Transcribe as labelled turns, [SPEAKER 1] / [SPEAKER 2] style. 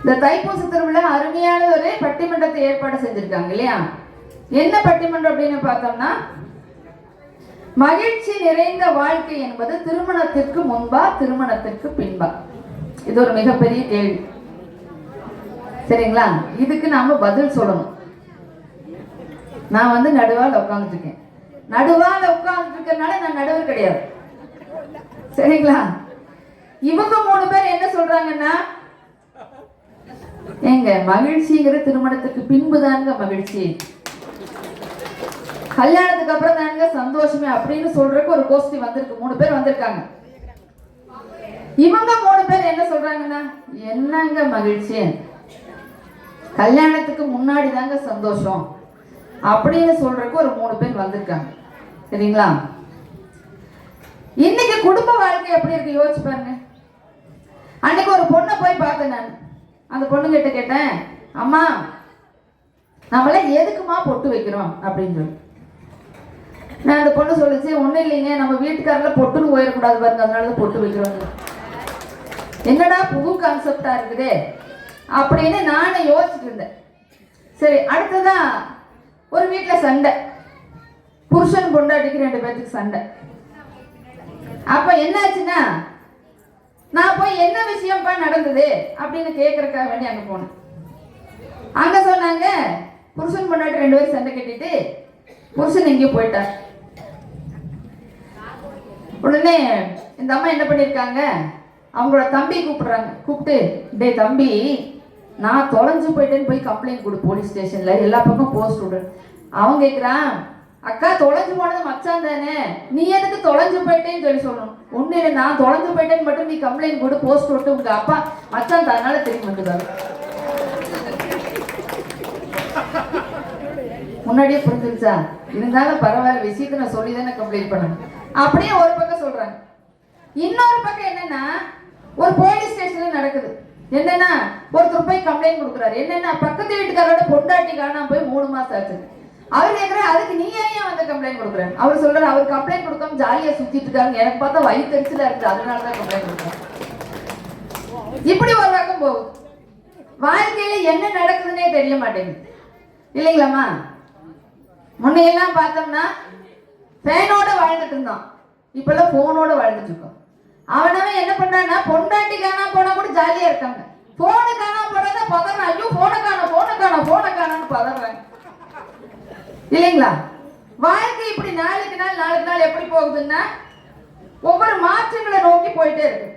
[SPEAKER 1] இந்த தைப்பூச திருவிழா அருமையான ஒரு பட்டிமன்றத்தை ஏற்பாடு செஞ்சிருக்காங்க இல்லையா? என்ன பட்டிமன்றம் அப்படின்னு பார்த்தோம்னா மகிழ்ச்சி நிறைந்த வாழ்க்கை என்பது திருமணத்திற்கு முன்பா திருமணத்திற்கு பின்பா. இது ஒரு மிகப்பெரிய கேள்வி. சரிங்களா? இதுக்கு நாம பதில் சொல்லணும். நான் வந்து நடுவால் உட்காந்துருக்கேன் நடுவால் உட்காந்துருக்கனால நான் நடுவர் கிடையாது. சரிங்களா? இவங்க மூணு பேர் என்ன சொல்றாங்கன்னா ஏங்க மகிழ்ச்சிங்கிற திருமணத்துக்கு பின்பு தாங்க மகிழ்ச்சி. கல்யாணத்துக்கு அப்புறம் தாங்க சந்தோஷமே அப்படின்னு சொல்றதுக்கு ஒரு கோஷ்டி வந்திருக்கு. மூணு பேர் வந்திருக்காங்க. இவங்க மூணு பேர் என்ன சொல்றாங்கன்னா என்னங்க மகிழ்ச்சி? கல்யாணத்துக்கு முன்னாடி தாங்க சந்தோஷம். அப்படின்னு சொல்றதுக்கு ஒரு மூணு பேர் வந்திருக்காங்க. சரிங்களா? இன்னைக்கு குடும்ப வாழ்க்கை எப்படி இருக்கு? யோசிச்சு பாருங்க. அன்னைக்கு ஒரு பொண்ணை போய் பார்த்தேன் நான். அந்த பொண்ணுகிட்ட கேட்டேன் அம்மா நம்மளாம் எதுக்குமா பொட்டு வைக்கிறோம்? அப்படின்னு சொல்லி. நான் அந்த பொண்ணு சொல்லுச்சு ஒன்றும் இல்லைங்க நம்ம வீட்டுக்காரில் பொட்டுன்னு போயிடக்கூடாது பாருங்க அதனால தான் பொட்டு வைக்கிறோம். என்னடா புது கான்செப்டாக இருக்குதே? அப்படின்னு நானே யோசிச்சுட்டு இருந்தேன். சரி அடுத்ததா ஒரு வீட்டில் சண்டை. புருஷன் பொண்டாட்டிக்கு ரெண்டு பேர்த்துக்கு சண்டை. அப்போ என்னாச்சுன்னா நான் போய் என்ன விஷயம்ப்பா நடந்தது அப்படின்னு கேட்கறக்காக வேண்டி அங்கே போனேன். அங்கே சொன்னாங்க புருஷன் பொண்டாட்டி ரெண்டு பேரும் சண்டை கட்டிட்டு புருஷன் எங்கேயும் போயிட்டார். உடனே இந்த அம்மா என்ன பண்ணியிருக்காங்க அவங்களோட தம்பி கூப்பிடுறாங்க. கூப்பிட்டு டேய் தம்பி நான் தொலைஞ்சு போயிட்டேன்னு போய் கம்ப்ளைண்ட் கொடு போலீஸ் ஸ்டேஷனில் எல்லா பக்கம் போஸ்ட் விடு. அவன் கேட்குறான் அக்கா தொலைஞ்சு போனது மச்சான் தானே? நீ எதுக்கு தொலைஞ்சு போயிட்டேன்னு சொல்லி சொல்லணும். ஒண்ணு இல்லை நான் தொலைஞ்சு போயிட்டேன்னு மட்டும் நீ கம்ப்ளைண்ட் போட்டு போஸ்ட் போட்டு உங்க அப்பா மச்சான் தன்னால தெரியும் வந்துட்டாரு முன்னாடியே புரிஞ்சிருச்சா? இருந்தாலும் பரவாயில்ல விஷயத்த நான் சொல்லி தானே கம்ப்ளைண்ட் பண்ணேன். அப்படியே ஒரு பக்கம் சொல்றாங்க இன்னொரு பக்கம் என்னன்னா ஒரு போலீஸ் ஸ்டேஷன்ல நடக்குது. என்னன்னா ஒருத்தர் போய் கம்ப்ளைண்ட் கொடுக்குறாரு. என்னன்னா பக்கத்து வீட்டுக்காரோட பொண்டாட்டி காணாம போய் மூணு மாசம் ஆச்சு. அவர் கேட்குறாரு அதுக்கு நீ ஏன் வந்து கம்ப்ளைண்ட் கொடுக்குறேன் அவர் சொல்றாரு அவர் கம்ப்ளைண்ட் கொடுக்காம ஜாலியா சுத்திட்டு இருக்காங்க எனக்கு பார்த்தா வயிற்றுல இருக்குது. அதனால தான் கம்ப்ளைண்ட் கொடுக்குறேன். இப்படி ஒரு பக்கம் போகுது. வாழ்க்கையில என்ன நடக்குதுன்னே தெரிய மாட்டேங்குது. இல்லைங்களாம்மா? முன்னையெல்லாம் பார்த்தோம்னா ஃபேனோட வாழ்ந்துட்டு இருந்தோம் இப்பெல்லாம் போனோட வாழ்ந்துட்டு இருக்கோம். அவனவன் என்ன பண்ணான்னா பொண்டாட்டி காணா போனா கூட ஜாலியா இருக்காங்க. போனு காணா தான் பதறான் ஐயோ போனை காணோம் காணோம். இல்லைங்களா? வாழ்க்கை இப்படி நாளுக்கு நாள் நாளுக்கு நாள் எப்படி போகுதுன்னா ஒவ்வொரு மாற்றங்களை நோக்கி போயிட்டே இருக்கு.